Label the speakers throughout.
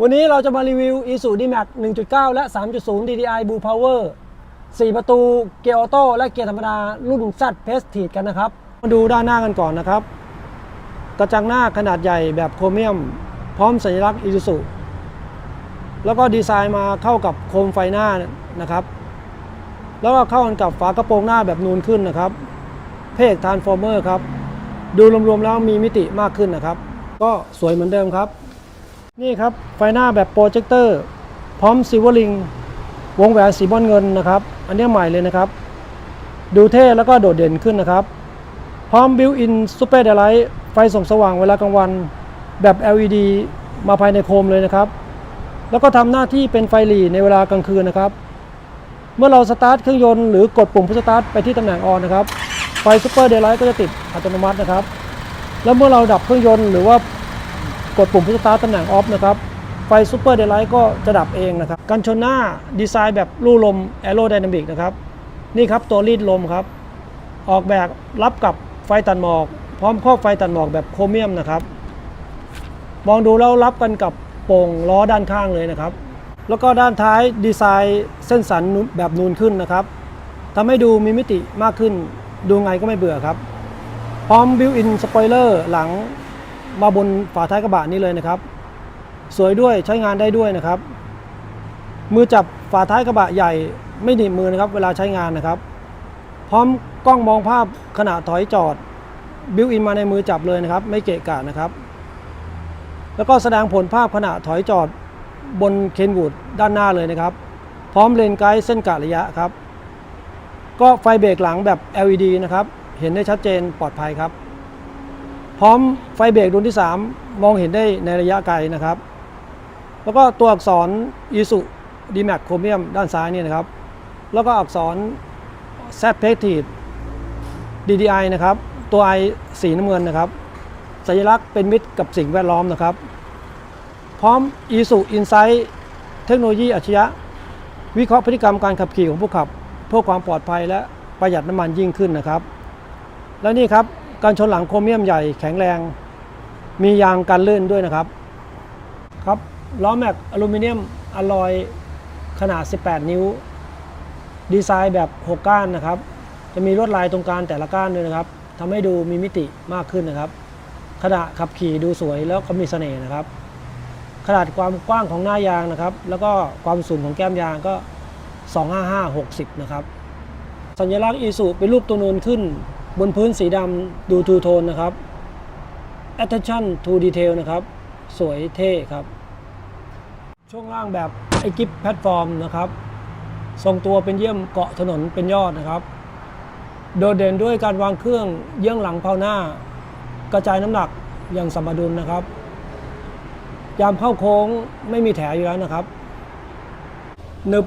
Speaker 1: วันนี้เราจะมารีวิว Isuzu D-Max 1.9 และ 3.0 DDI Blue Power 4 ประตูเกียร์ออโต้และเกียร์ธรรมดารุ่น Z p r e s t i g e กันนะครับ มาดูด้านหน้ากันก่อนนะครับ กระจังหน้าขนาดใหญ่แบบโครเมียม พร้อมสัญลักษณ์ Isuzu แล้วก็ดีไซน์มาเข้ากับโคมไฟหน้านะครับ แล้วก็เข้ากันกับฝากระโปรงหน้าแบบนูนขึ้นนะครับ เพกทานฟอร์เมอร์ครับ ดูรวมๆแล้วมีมิติมากขึ้นนะครับ ก็สวยเหมือนเดิมครับ นี่ครับไฟหน้าแบบโปรเจคเตอร์พร้อมซิลเวอร์ลิงวงแหวนสีบอลเงินนะครับ อันนี้ใหม่เลยนะครับ ดูเท่แล้วก็โดดเด่นขึ้นนะครับ พร้อมบิวอินซูเปอร์เดลไลท์ไฟส่องสว่างเวลากลางวันแบบ LED มาภายในโคมเลยนะครับ แล้วก็ทำหน้าที่เป็นไฟหลีในเวลากลางคืนนะครับ เมื่อเราสตาร์ทเครื่องยนต์หรือกดปุ่มพุชสตาร์ทไปที่ตำแหน่งออนนะครับ ไฟซูเปอร์เดลไลท์ก็จะติดอัตโนมัตินะครับ แล้วเมื่อเราดับเครื่องยนต์หรือว่า กดปุ่มพุชสตาร์ตำแหน่งออฟนะครับ ไฟซูเปอร์เดลไลท์ก็จะดับเองนะครับ กันชนหน้าดีไซน์แบบลู่ลมแอโรไดนามิกนะครับ นี่ครับตัวรีดลมครับ ออกแบบรับกับไฟตัดหมอก พร้อมครอบไฟตัดหมอกแบบโครเมียมนะครับ มองดูแล้วรับกันกับโป่งล้อด้านข้างเลยนะครับ แล้วก็ด้านท้ายดีไซน์เส้นสันแบบนูนขึ้นนะครับทำให้ดูมีมิติมากขึ้น ดูไงก็ไม่เบื่อครับ พร้อมบิวอินสปอยเลอร์หลัง มาบนฝาท้ายกระบะนี้เลยนะครับ สวยด้วยใช้งานได้ด้วยนะครับ มือจับฝาท้ายกระบะใหญ่ไม่หนีบมือนะครับ เวลาใช้งานนะครับ พร้อมกล้องมองภาพขณะถอยจอดบิวอินมาในมือจับเลยนะครับ ไม่เกะกะนะครับ แล้วก็แสดงผลภาพขณะถอยจอดบนเคนวูดด้านหน้าเลยนะครับ พร้อมเลนไกด์เส้นกะระยะครับ ก็ไฟเบรกหลังแบบ LED นะครับ เห็นได้ชัดเจนปลอดภัยครับ พร้อมไฟเบรกรุ่นที่ 3 มองเห็นได้ในระยะไกลนะครับ แล้วก็ตัวอักษร i s u D-Max Chromium ด้านซ้ายนี่นะครับ แล้วก็อักษร Z p e c t i v e DDI นะครับ ตัว I สีน้ำเงินนะครับ สัญลักษณ์เป็นมิตรกับสิ่งแวดล้อมนะครับ พร้อม i s u Insight เทคโนโลยีอัจฉริยะ วิเคราะห์พฤติกรรมการขับขี่ของผู้ขับ เพื่อความปลอดภัยและประหยัดน้ำมันยิ่งขึ้นนะครับ และนี่ครับ การชนหลังโครเมียมใหญ่แข็งแรง มียางกันลื่นด้วยนะครับ ครับล้อแม็กอลูมิเนียมอลลอยขนาด 18 นิ้ว ดีไซน์แบบ 6 ก้านนะครับ จะมีลวดลายตรงกลางแต่ละก้านด้วยนะครับทำให้ดูมีมิติมากขึ้นนะครับ ขณะขับขี่ดูสวยแล้วก็มีเสน่ห์นะครับ ขนาดความกว้างของหน้ายางนะครับ แล้วก็ความสูงของแก้มยางก็ 255 60 นะครับ สัญลักษณ์อีสุเป็นรูปตัวนูนขึ้น บนพื้นสีดำดูทูโทนนะครับ attention to detail นะครับ สวยเท่ครับ ช่วงล่างแบบไอกิฟแพลตฟอร์มนะครับ ทรงตัวเป็นเยี่ยมเกาะถนนเป็นยอดนะครับ โดดเด่นด้วยการวางเครื่องเยื่องหลังเผาหน้า กระจายน้ำหนักอย่างสมดุลนะครับ ยามเข้าโค้งไม่มีแถอยู่แล้วนะครับหนึบ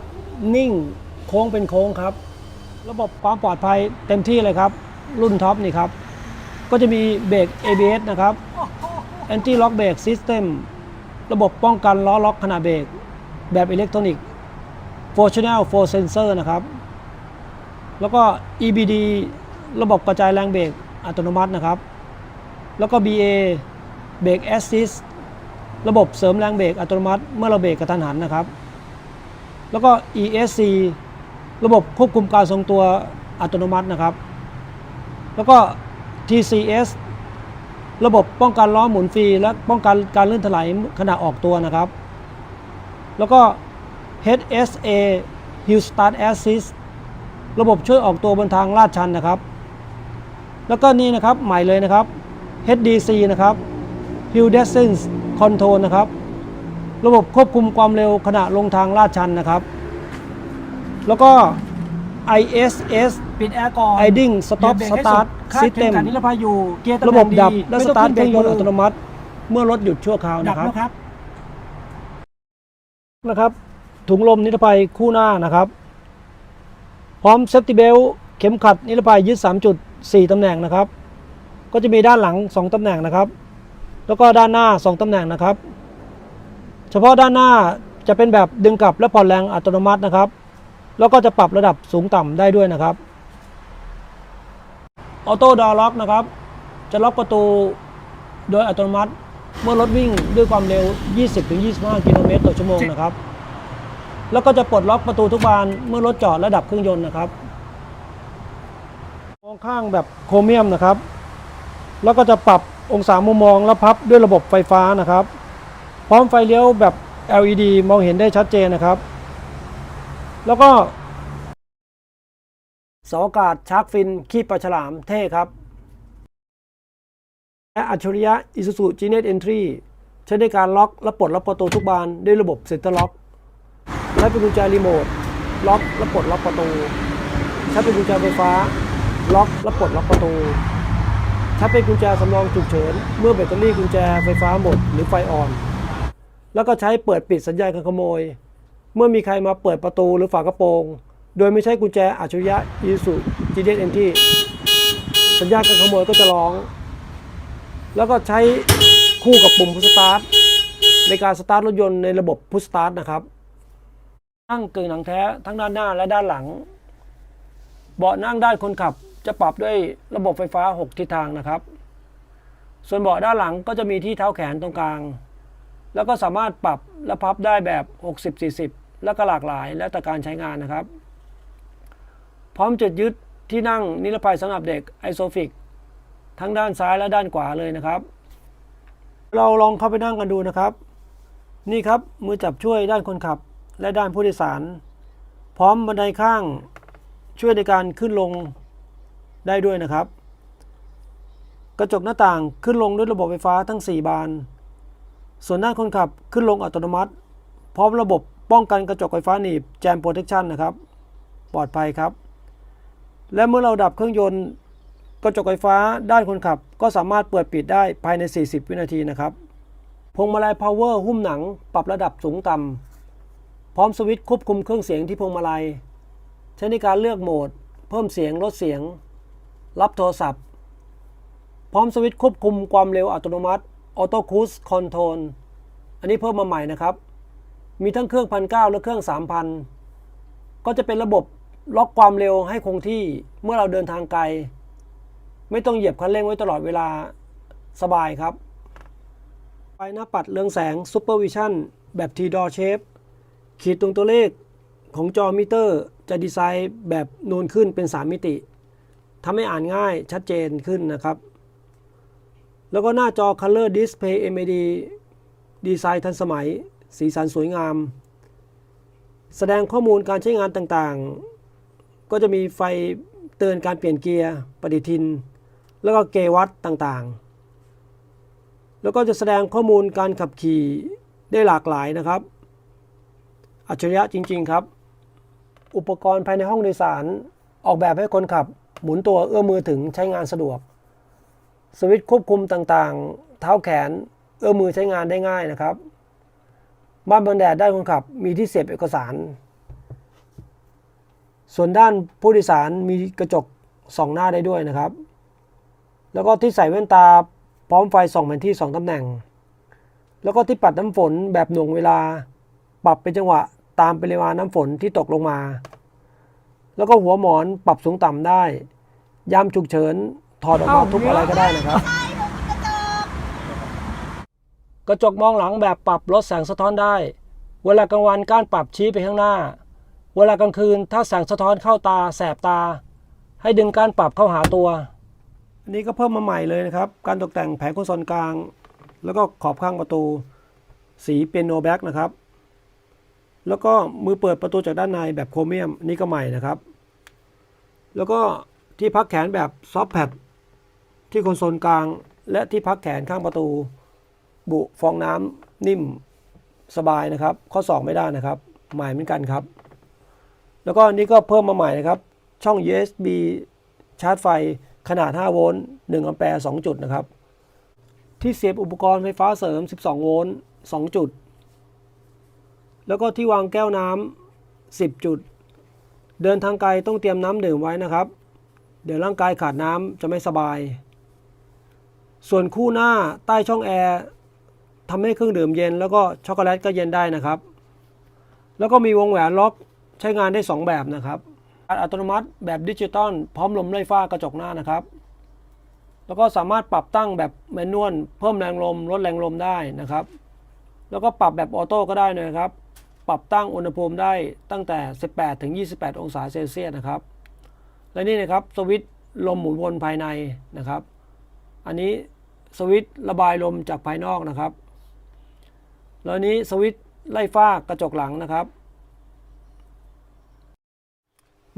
Speaker 1: นิ่งโค้งเป็นโค้งครับ ระบบความปลอดภัยเต็มที่เลยครับ รุ่นท็อปนี่ครับ ก็จะมีเบรก ABS นะครับ Anti Lock Brake System ระบบป้องกันล้อล็อกขณะเบรกแบบอิเล็กทรอนิกส์4 Channel 4 Sensor นะครับ แล้วก็ EBD ระบบกระจายแรงเบรกอัตโนมัตินะครับ แล้วก็ BA เบรก Assist ระบบเสริมแรงเบรกอัตโนมัติเมื่อเราเบรกกระทันหันนะครับ แล้วก็ ESC ระบบควบคุมการทรงตัวอัตโนมัตินะครับ แล้วก็ TCS ระบบป้องกันล้อหมุนฟรี และป้องกันการลื่นถลายขณะออกตัวนะครับ แล้วก็ HSA Hill Start Assist ระบบช่วยออกตัวบนทางลาดชันนะครับ แล้วก็นี่นะครับใหม่เลยนะครับ HDC นะครับ Hill Distance Control นะครับ ระบบควบคุมความเร็วขณะลงทางลาดชันนะครับ แล้วก็ ISS
Speaker 2: ปิดแอร์ก่อน
Speaker 1: Idling Stop
Speaker 2: เหยียบเบรกให้
Speaker 1: Start
Speaker 2: สุดคาดเข็ม
Speaker 1: System
Speaker 2: ขัดนิรภัยอยู่เกียร์ตำแห
Speaker 1: ระ
Speaker 2: น่
Speaker 1: บ
Speaker 2: ง
Speaker 1: บ
Speaker 2: ดี
Speaker 1: ดับและ
Speaker 2: ไม่
Speaker 1: ส
Speaker 2: ต้อง
Speaker 1: ตาร์ทเค
Speaker 2: ขึ้
Speaker 1: รื่อนงยนต์
Speaker 2: เบร
Speaker 1: อั
Speaker 2: ก
Speaker 1: ตโนมัติ เมื่อรถหยุดชั่วคราว
Speaker 2: ดับ
Speaker 1: นะครับ
Speaker 2: แล้วครับ
Speaker 1: นะครับ ถุงลมนิรภัยคู่หน้านะครับ พร้อมเซฟตี้เบลเข็มขัดนิรภัยยึด3จุด4ตำแหน่งนะครับ ก็จะมีด้านหลัง 2ตำแหน่งนะครับ แล้วก็ด้านหน้า 2ตำแหน่งนะครับ เฉพาะด้านหน้าจะเป็นแบบดึงกลับและผ่อนแรงอัตโนมัตินะครับ แล้วก็จะปรับระดับสูงต่ำได้ด้วยนะครับออโต้ดอล็อกนะครับ จะล็อกประตูโดยอัตโนมัติ เมื่อรถวิ่งด้วยความเร็ว 20-25 กิโลเมตรต่อชั่วโมงนะครับ แล้วก็จะปลดล็อกประตูทุกบานเมื่อรถจอดและดับเครื่องยนต์นะครับมองข้างแบบโครเมียมนะครับ แล้วก็จะปรับองศามุมมองและพับด้วยระบบไฟฟ้านะครับ พร้อมไฟเลี้ยวแบบ LED มองเห็นได้ชัดเจนนะครับ แล้วก็สอากาศชาร์กฟินขี้ปลาฉลามเท่ครับ และอัจฉริยะ Isuzu g n e t Entry ใช้ในการล็อกและปลดล็อกประตูทุกบานด้วยระบบเซ็นเตอร์ล็อก และเป็นกุญแจรีโมทล็อกและปลดล็อกประตู ใช้เป็นกุญแจไฟฟ้า ล็อกและปลดล็อกประตู ใช้เป็นกุญแจสำรองฉุกเฉิน เมื่อแบตเตอรี่กุญแจไฟฟ้าหมดหรือไฟอ่อน แล้วก็ใช้เปิดปิดสัญญาณการขโมย เมื่อมีใครมาเปิดประตูหรือฝากระโปรง โดยไม่ใช้กุญแจอัจฉริยะ Isuzu g n e t Entry สัญญาณการขโมยก็จะร้อง แล้วก็ใช้คู่กับปุ่มพุชสตาร์ทในการสตาร์ทรถยนต์ในระบบพุชสตาร์ทนะครับนั่งกึ่งหนังแท้ทั้งด้านหน้าและด้านหลัง เบาะนั่งด้านคนขับจะปรับด้วยระบบไฟฟ้า 6 ทิศทางนะครับ ส่วนเบาะด้านหลังก็จะมีที่เท้าแขนตรงกลาง แล้วก็สามารถปรับและพับได้แบบ 60-40 และก็หลากหลาย แล้วแต่การใช้งานนะครับ พร้อมจุดยึดที่นั่งนิรภัยสำหรับเด็กไอโซฟิกทั้งด้านซ้ายและด้านขวาเลยนะครับ เราลองเข้าไปนั่งกันดูนะครับ นี่ครับมือจับช่วยด้านคนขับและด้านผู้โดยสาร พร้อมบันไดข้างช่วยในการขึ้นลงได้ด้วยนะครับ กระจกหน้าต่างขึ้นลงด้วยระบบไฟฟ้าทั้ง 4 บาน ส่วนด้านคนขับขึ้นลงอัตโนมัติ พร้อมระบบ ป้องกันกระจกไฟฟ้าหนีบแจมโปรเทคชันนะครับ ปลอดภัยครับ และเมื่อเราดับเครื่องยนต์กระจกไฟฟ้าด้านคนขับ ก็สามารถเปิดปิดได้ภายใน 40 วินาทีนะครับพวงมาลัย power หุ้มหนัง ปรับระดับสูงต่ำพร้อมสวิตช์ควบคุมเครื่องเสียงที่พวงมาลัย ใช้ในการเลือกโหมด เพิ่มเสียงลดเสียง รับโทรศัพท์ พร้อมสวิตช์ควบคุมความเร็วอัตโนมัติ Auto Cruise Control อันนี้เพิ่มมาใหม่นะครับ มีทั้งเครื่องพันเและเครื่อง 3,000 ก็จะเป็นระบบล็อกความเร็วให้คงที่เมื่อเราเดินทางไกล ไม่ต้องเหยียบคันเร่งไว้ตลอดเวลาสบายครับ ไฟหน้าปัดเรืองแสง Super Vision แบบ T-Door Shape ขีดตรงตัวเลขของจอมิเตอร์จะดีไซน์แบบนูนขึ้นเป็น 3 มิติทำให้อ่านง่ายชัดเจนขึ้นนะครับ แล้วก็หน้าจอ Color Display MAD ดีไซน์ทันสมัย สีสันสวยงาม แสดงข้อมูลการใช้งานต่างๆ ก็จะมีไฟเตือนการเปลี่ยนเกียร์ปฏิทิน แล้วก็เกวัตต่างๆ แล้วก็จะแสดงข้อมูลการขับขี่ได้หลากหลายนะครับ อัจฉริยะจริง ๆ ครับ อุปกรณ์ภายในห้องโดยสารออกแบบให้คนขับ หมุนตัวเอื้อมมือถึงใช้งานสะดวก สวิตช์ควบคุมต่างๆ เท้าแขนเอื้อมมือใช้งานได้ง่ายนะครับ บ้านบังแดดด้านคนขับ มีที่เสียบเอกสาร ส่วนด้านผู้โดยสารมีกระจกส่องหน้าได้ด้วยนะครับ แล้วก็ที่ใส่แว่นตาพร้อมไฟส่องแผนที่ 2ตำแหน่ง แล้วก็ที่ปัดน้ำฝนแบบหน่วงเวลา ปรับเป็นจังหวะตามปริมาณน้ำฝนที่ตกลงมา แล้วก็หัวหมอนปรับสูงต่ำได้ ยามฉุกเฉินถอดออกมาทุบอะไรก็ได้นะครับ กระจกมองหลังแบบปรับลดแสงสะท้อนได้ เวลากลางวันก้านปรับชี้ไปข้างหน้า เวลากลางคืนถ้าแสงสะท้อนเข้าตาแสบตา ให้ดึงการปรับเข้าหาตัว อันนี้ก็เพิ่มมาใหม่เลยนะครับ การตกแต่งแผงคอนโซลกลาง แล้วก็ขอบข้างประตู สีเปียโนแบ็กนะครับ แล้วก็มือเปิดประตูจากด้านในแบบโครเมียมนี่ก็ใหม่นะครับ แล้วก็ที่พักแขนแบบซอฟแพดที่คอนโซลกลาง และที่พักแขนข้างประตู บุฟองน้ำนิ่มสบายนะครับ ข้อ 2 ไม่ได้นะครับ ใหม่เหมือนกันครับ แล้วก็อันนี้ก็เพิ่มมาใหม่นะครับ ช่อง USB ชาร์จไฟขนาด 5 โวลต์ 1 แอมแปร์ 2 จุดนะครับ ที่เสียบอุปกรณ์ไฟฟ้าเสริม 12 โวลต์ 2 จุด แล้วก็ที่วางแก้วน้ำ 10 จุด เดินทางไกลต้องเตรียมน้ำดื่มไว้นะครับ เดี๋ยวร่างกายขาดน้ำจะไม่สบาย ส่วนคู่หน้าใต้ช่องแอร์ ทำให้เครื่องดื่มเย็นแล้วก็ช็อกโกแลตก็เย็นได้นะครับ แล้วก็มีวงแหวนล็อกใช้งานได้ 2 แบบนะครับอัตโนมัติแบบดิจิตอลพร้อมลมไล่ฟ้ากระจกหน้านะครับ แล้วก็สามารถปรับตั้งแบบแมนนวลเพิ่มแรงลมลดแรงลมได้นะครับ แล้วก็ปรับแบบออโต้ก็ได้นะครับ ปรับตั้งอุณหภูมิได้ตั้งแต่ 18 ถึง 28 องศาเซลเซียสนะครับ และนี่นะครับสวิตช์ลมหมุนวนภายในนะครับ อันนี้สวิตช์ระบายลมจากภายนอกนะครับ แล้วนี้สวิตช์ไล่ฟ้ากระจกหลังนะครับ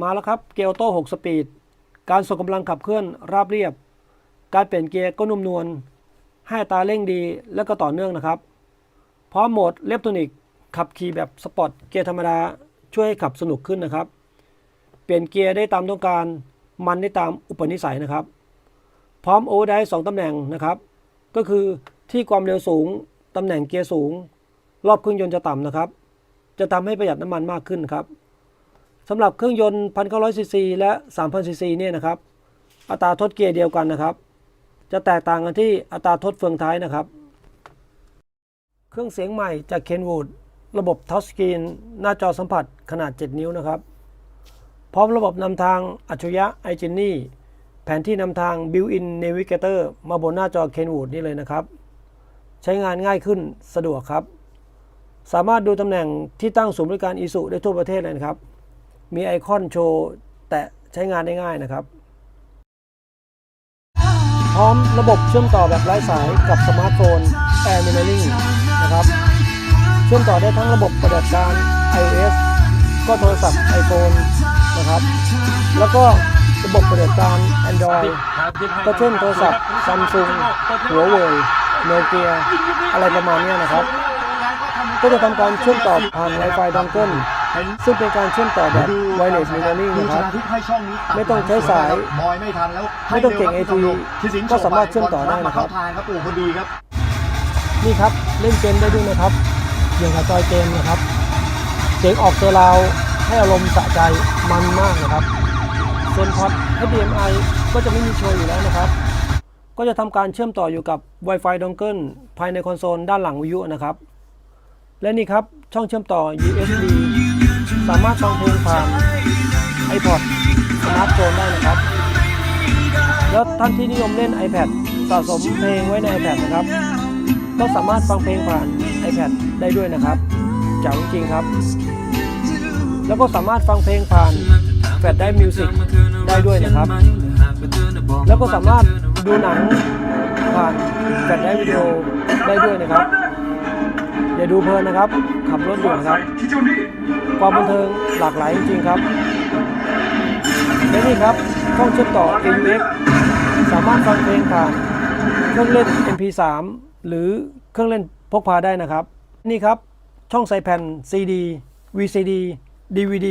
Speaker 1: มาแล้วครับเกียร์ออโต้6สปีด การส่งกำลังขับเคลื่อนราบเรียบ การเปลี่ยนเกียร์ก็นุ่มนวล ให้ตาเร่งดีและก็ต่อเนื่องนะครับ พร้อมโหมดเลฟโทนิกขับขี่แบบสปอร์ตเกียร์ธรรมดาช่วยให้ขับสนุกขึ้นนะครับ เปลี่ยนเกียร์ได้ตามต้องการ มันได้ตามอุปนิสัยนะครับ พร้อมโอเวอร์ไดสองตำแหน่งนะครับ ก็คือที่ความเร็วสูง ตำแหน่งเกียร์สูง รอบเครื่องยนต์จะต่ำนะครับ จะทำให้ประหยัดน้ำมันมากขึ้นครับสำหรับเครื่องยนต์ 1,900ซีซีและ3,000ซีซีเนี่ยนะครับ อัตราทดเกียร์เดียวกันนะครับ จะแตกต่างกันที่อัตราทดเฟืองท้ายนะครับ เครื่องเสียงใหม่จากเคนวูดระบบทัชสกรีนหน้าจอสัมผัสขนาด 7 นิ้วนะครับ พร้อมระบบนำทางอัจฉริยะไอจินนี่แผนที่นำทาง Built-in Navigator มาบนหน้าจอเคนวูดนี่เลยนะครับ ใช้งานง่ายขึ้นสะดวกครับ สามารถดูตำแหน่งที่ตั้งศูนย์บริการอีสุได้ทั่วประเทศเลยนะครับ มีไอคอนโชว์แตะใช้งานได้ง่ายนะครับ พร้อมระบบเชื่อมต่อแบบไร้สายกับสมาร์ทโฟน Air m i n e r i n g นะครับ เชื่อมต่อได้ทั้งระบบปฏิบัติการ iOS ก็โทรศัพท์ iPhone นะครับ แล้วก็ระบบปฏิบัติการ Android ก็เช่นโทรศัพท์ Samsung หัวเว่ยโนเกียอะไรประมาณนี้นะครับ ก็จะทำการเชื่อมต่อผ่าน Wi-Fi dongle ซึ่งเป็นการเชื่อมต่อแบบ wireless mirroring
Speaker 2: ดู
Speaker 1: นะ
Speaker 2: ช
Speaker 1: ครับ
Speaker 2: นะทิพย์ให้ช่องนี้ตัด
Speaker 1: ไม่ต้องใช้สาย
Speaker 2: บอยไม่ทันแล้ว
Speaker 1: ไม่ต้องเก่ง AT
Speaker 2: ที่สิงห์
Speaker 1: ก็สามารถเชื่อมต่อได้นะครับ
Speaker 2: มาเข้าทางครับโอ้คนดีครับ
Speaker 1: นี่ครับเล่นเกมได้ด้วยนะครับอย่างกับจอยเกมนะครับเสียงออกตัวราวให้อารมณ์สะใจมันมากนะครับส่วนพอร์ต HDMI ก็จะไม่มีโชว์อยู่แล้วนะครับก็จะทำการเชื่อมต่ออยู่กับ Wi-Fi dongle ภายในคอนโซลด้านหลังวิทยุนะครับ และนี่ครับ ช่องเชื่อมต่อ USB สามารถฟังเพลงผ่าน iPod สมาร์ทโฟนได้นะครับ แล้วท่านที่นิยมเล่น iPad สะสมเพลงไว้ใน iPad นะครับ ก็สามารถฟังเพลงผ่าน iPad ได้ด้วยนะครับจ๋งจริงครับ แล้วก็สามารถฟังเพลงผ่านแฟลชได้มิวสิกได้ด้วยนะครับ แล้วก็สามารถดูหนังผ่านแฟลชได้วิดีโอได้ด้วยนะครับ อย่าดูเพลินนะครับ ขับรถอยู่นะครับ ความบันเทิงหลากหลายจริงๆครับและนี่ครับช่องเชื่อมต่อ AUX สามารถฟังเพลงผ่านเครื่องเล่น MP3 หรือเครื่องเล่นพกพาได้นะครับ นี่ครับช่องใส่แผ่น CD VCD DVD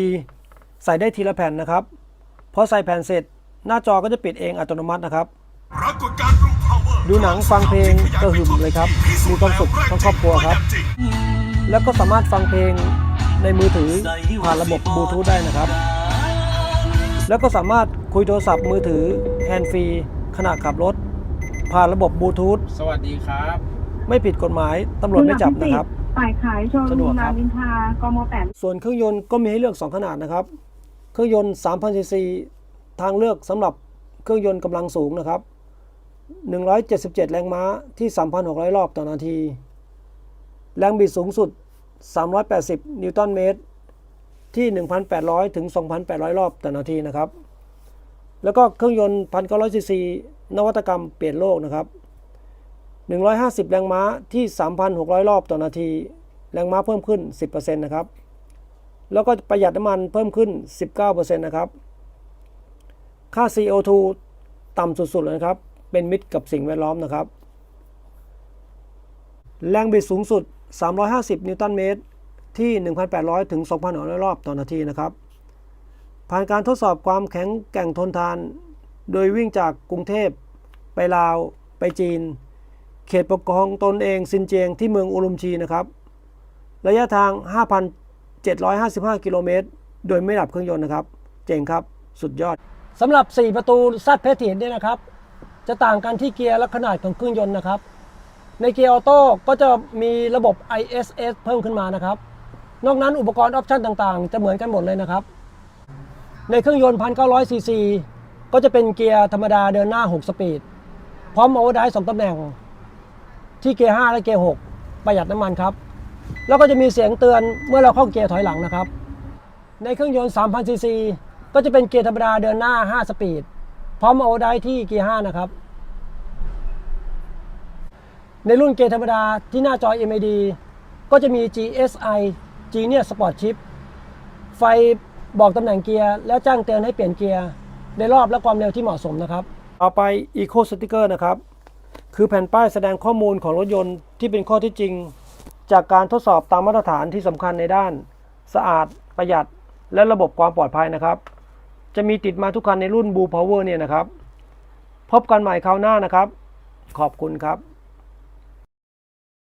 Speaker 1: ใส่ได้ทีละแผ่นนะครับพอใส่แผ่นเสร็จหน้าจอก็จะปิดเองอัตโนมัตินะครับ
Speaker 3: ปรากฏการณ์รูพาวเวอร์
Speaker 1: ดูหนังฟังเพลงกระหึ่มเลยครับ มีความสุขทั้งครอบครัวครับ แล้วก็สามารถฟังเพลงในมือถือผ่านระบบบลูทูธได้นะครับ แล้วก็สามารถคุยโทรศัพท์มือถือแฮนด์ฟรีขณะขับรถ ผ่านระบบบลูทูธ
Speaker 4: สวัสดีครับ
Speaker 1: ไม่ผิดกฎหมายตำรวจไม่จับนะครับ
Speaker 5: ฝ่ายขายโชว์
Speaker 1: สะด
Speaker 5: รู
Speaker 1: วก
Speaker 5: ม
Speaker 1: ครั
Speaker 5: รา
Speaker 1: บ
Speaker 5: มินทรากมแปด
Speaker 1: ส่วนเครื่องยนต์ก็มีให้เลือก 2 ขนาดนะครับ เครื่องยนต์3,000ซีซีทางเลือกสำหรับเครื่องยนต์กำลังสูงนะครับ 177 แรงม้าที่ 3,600 รอบต่อนาที แรงบิดสูงสุด 380 นิวตันเมตร ที่ 1,800 ถึง 2,800 รอบต่อนาทีนะครับ แล้วก็เครื่องยนต์ 1,900 ซีซี นวัตกรรมเปลี่ยนโลกนะครับ 150 แรงม้าที่ 3,600 รอบต่อนาที แรงม้าเพิ่มขึ้น 10%นะครับ แล้วก็ประหยัดน้ำมันเพิ่มขึ้น 19%นะครับ ค่า CO2 ต่ำสุดๆเลยนะครับ เป็นมิตรกับสิ่งแวดล้อมนะครับ แรงบิดสูงสุด 350 นิวตันเมตร ที่ 1,800 ถึง 2,600 รอบต่อนาทีนะครับ ผ่านการทดสอบความแข็งแกร่งทนทาน โดยวิ่งจากกรุงเทพ ไปลาว ไปจีน เขตปกครองตนเองซินเจียงที่เมืองอุลุมชีนะครับ ระยะทาง 5,755 กิโลเมตร โดยไม่ดับเครื่องยนต์นะครับ เจ๋งครับ สุดยอดสำหรับ 4 ประตูซัดเพสทียนเนี่ยนะครับ จะต่างกันที่เกียร์และขนาดของเครื่องยนต์นะครับ ในเกียร์ออโต้ก็จะมีระบบ ISS เพิ่มขึ้นมานะครับ นอกนั้นอุปกรณ์ออปชั่นต่างๆ จะเหมือนกันหมดเลยนะครับ ในเครื่องยนต์ 1,900 ซีซี ก็จะเป็นเกียร์ธรรมดาเดินหน้า 6 สปีด พร้อมโอเวอร์ไดสองตำแหน่ง ที่เกียร์ 5 และเกียร์ 6 ประหยัดน้ำมันครับ แล้วก็จะมีเสียงเตือนเมื่อเราเข้าเกียร์ถอยหลังนะครับ ในเครื่องยนต์ 3,000 ซีซี ก็จะเป็นเกียร์ธรรมดาเดินหน้า 5 สปีด พร้อมโอเอร์ได้ที่เกียร์5นะครับ ในรุ่นเกียร์ธรรมดาที่หน้าจอ MID ก็จะมี GSI Genius Sport Chip ไฟบอกตำแหน่งเกียร์และแจ้งเตือนให้เปลี่ยนเกียร์ในรอบและความเร็วที่เหมาะสมนะครับต่อไป Eco Sticker นะครับ คือแผ่นป้ายแสดงข้อมูลของรถยนต์ที่เป็นข้อที่จริง จากการทดสอบตามมาตรฐานที่สำคัญในด้าน สะอาดประหยัด และระบบความปลอดภัยนะครับ จะมีติดมาทุกคันในรุ่น Blue Power เนี่ยนะครับ พบกันใหม่คราวหน้านะครับ ขอบคุณครับ